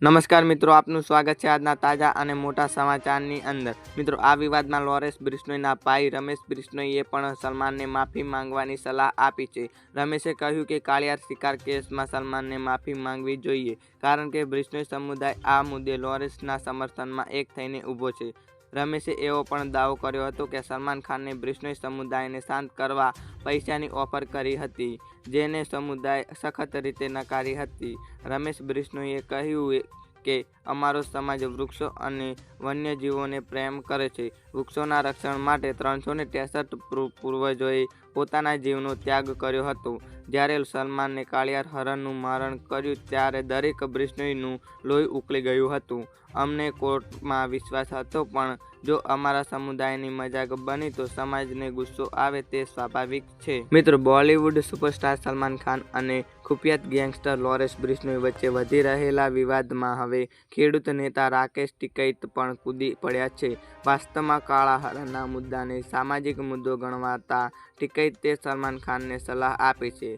નમસ્કાર મિત્રો, આપનું સ્વાગત છે આજના તાજા અને મોટા સમાચારની અંદર. મિત્રો, આ વિવાદમાં લોરેન્સ બ્રિસ્નોયના ભાઈ રમેશ બ્રિસ્નોઈએ પણ સલમાનને માફી માંગવાની સલાહ આપી છે. રમેશે કહ્યું કે કાળિયાર શિકાર કેસમાં સલમાનને માફી માંગવી જોઈએ, કારણ કે બ્રિસ્નોઈ સમુદાય આ મુદ્દે લોરેન્સના સમર્થનમાં એક થઈને ઊભો છે. રમેશે એવો પણ દાવો કર્યો હતો કે સલમાન ખાનને બિશ્નોઈ સમુદાયને શાંત કરવા પૈસાની ઓફર કરી હતી, જેને સમુદાય સખત રીતે નકારી હતી. રમેશ બિશ્નોઈએ કહ્યું કે, અમારો સમાજ વૃક્ષો અને વન્યજીવોને પ્રેમ કરે છે. વૃક્ષોના રક્ષણ માટે ત્રણસો ને ત્રેસઠ પૂર્વજોએ પોતાના જીવનો ત્યાગ કર્યો હતો. જ્યારે સલમાનને કાળિયાર હરણનું મારણ કર્યું ત્યારે દરેક બિશ્નોઈનું લોહી ઉકળી ગયું હતું. અમને કોર્ટમાં વિશ્વાસ હતો પણ જો અમારા સમુદાયની મજાક બની તો સમાજને ગુસ્સો આવે તે સ્વાભાવિક છે. મિત્રો, બોલિવૂડ સુપરસ્ટાર સલમાન ખાન અને ખુફિયાત ગેંગસ્ટર લોરેન્સ બિશ્નોઈ વચ્ચે વધી રહેલા વિવાદમાં હવે ખેડૂત નેતા રાકેશ ટિકૈત પણ કૂદી પડ્યા છે. વાસ્તવમાં કાળા હરણના મુદ્દાને સામાજિક મુદ્દો ગણવાતા ટિકૈતે સલમાન ખાનને સલાહ આપી છે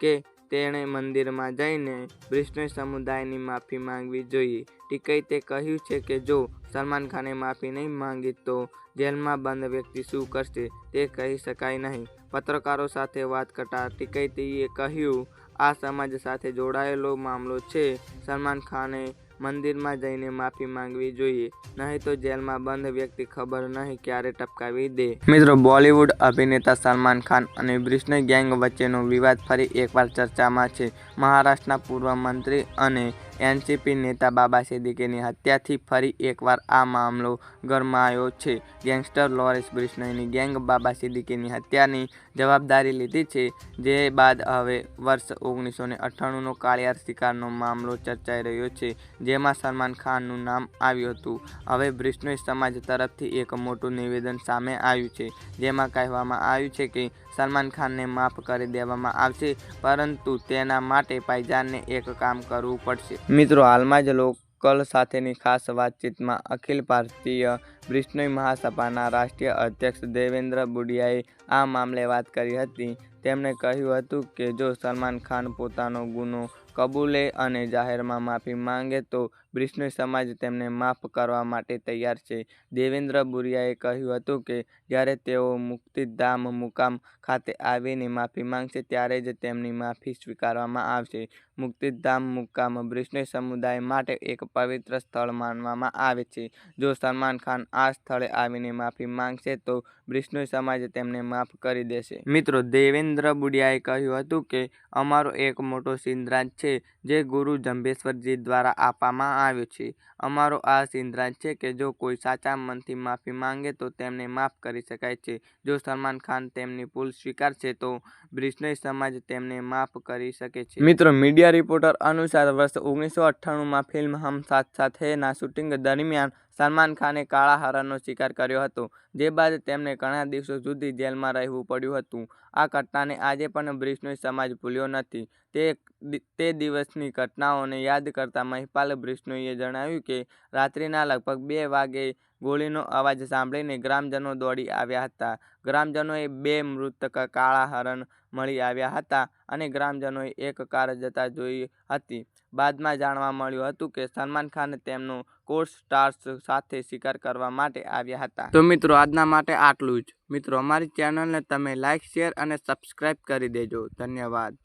કે તેણે મંદિરમાં જઈને વિષ્ણુ સમુદાયની માફી માંગવી જોઈએ. ટિકૈતે કહ્યું છે કે જો સલમાન ખાને માફી નહીં માંગી તો જેલમાં બંધ વ્યક્તિ શું કરશે તે કહી શકાય નહીં. પત્રકારો સાથે વાત કરતા ટિકૈતીએ કહ્યું, આ સમાજ સાથે જોડાયેલો મામલો છે. સલમાન ખાને મંદિરમાં જઈને માફી માંગવી જોઈએ. નહીં તો જેલમાં બંધ વ્યક્તિ ખબર નહીં ક્યારે ટપકાવી દે. મિત્રો, બોલિવૂડ અભિનેતા સલમાન ખાન અને બિશ્નોઈ ગેંગ વચ્ચેનો વિવાદ ફરી એકવાર ચર્ચામાં છે. મહારાષ્ટ્રના પૂર્વ મંત્રી અને એનસીપી નેતા બાબા સિદ્દીકીની હત્યાથી ફરી એકવાર આ મામલો ગરમાયો છે. ગેંગસ્ટર લોરેન્સ બિશ્નોઈની ગેંગ બાબા સિદ્દીકીની હત્યાની જવાબદારી લીધી છે. જે બાદ હવે વર્ષ ઓગણીસો ને અઠ્ઠાણુંનો કાળિયાર શિકારનો મામલો ચર્ચાઈ રહ્યો છે, જેમાં સલમાન ખાનનું નામ આવ્યું હતું. હવે બિશ્નોઈ સમાજ તરફથી એક મોટું નિવેદન સામે આવ્યું છે, જેમાં કહેવામાં આવ્યું છે કે સલમાન ખાનને માફ કરી દેવામાં આવશે, પરંતુ તેના માટે પાયજાનને એક કામ કરવું પડશે. મિત્રો, હાલમાં જ લોકલ સાથેની ખાસ વાતચીતમાં અખિલ ભારતીય બિશ્નોઈ મહાસભાના રાષ્ટ્રીય અધ્યક્ષ દેવેન્દ્ર બુડિયાએ આ મામલે વાત કરી હતી. તેમણે કહ્યું હતું કે, જો સલમાન ખાન પોતાનો ગુનો કબૂલે અને જાહેરમાં માફી માંગે તો બિશ્નોઈ સમાજ તેમને માફ કરવા માટે તૈયાર છે. દેવેન્દ્ર બુરિયાએ કહ્યું હતું કે, જ્યારે તેઓ મુક્તિધામ મુકામ ખાતે આવીને માફી માંગશે, ત્યારે જ તેમની માફી સ્વીકારવામાં આવશે. મુક્તિધામ મુકામ વિષ્ણુ સમુદાય માટે એક પવિત્ર સ્થળ માનવામાં આવે છે. જો સલમાન ખાન આ સ્થળે આવીને માફી માંગશે, તો વિષ્ણુ સમાજ તેમને માફ કરી દેશે. મિત્રો, દેવેન્દ્ર બુડિયાએ કહ્યું હતું કે, અમારો એક મોટો સિંધરાજ છે, જે ગુરુ જંભેશ્વરજી દ્વારા આપવામાં આવ્યો છે. અમારો આ સિદ્ધાંત છે કે જો કોઈ સાચા મનથી માફી માંગે તો તેમને માફ કરી શકાય છે. જો સલમાન ખાન તેમની ભૂલ સ્વીકારશે તો બિશ્નોઈ સમાજ તેમને માફ કરી શકે છે. મિત્રો, મીડિયા રિપોર્ટર અનુસાર વર્ષ ઓગણીસો અઠ્ઠાણુંમાં ફિલ્મ હમ સાથ સાથ હૈના શૂટિંગ દરમિયાન સલમાન ખાને કાળા હરણનો શિકાર કર્યો હતો, જે બાદ તેમને ઘણા દિવસો સુધી જેલમાં રહેવું પડ્યું હતું. આ ઘટનાને આજે પણ બિશ્નોઈ સમાજ ભૂલ્યો નથી. તે તે દિવસની ઘટનાઓને યાદ કરતા મહિપાલ બ્રિષ્ણુએ જણાવ્યું કે, રાત્રિના લગભગ બે વાગે ગોળીનો અવાજ સાંભળીને ગ્રામજનો દોડી આવ્યા હતા. ગ્રામજનોએ બે મૃતક કાળા હરણ મળી આવ્યા હતા અને ગ્રામજનોએ એક કાર જતા જોઈ હતી. બાદમાં જાણવા મળ્યું હતું કે સલમાન ખાન તેમનો કોર્સ સ્ટાર્સ સાથે શિકાર કરવા માટે આવ્યા હતા. તો મિત્રો, આજના માટે આટલું જ. મિત્રો, અમારી ચેનલને તમે લાઇક શેર અને સબસ્ક્રાઈબ કરી દેજો. ધન્યવાદ.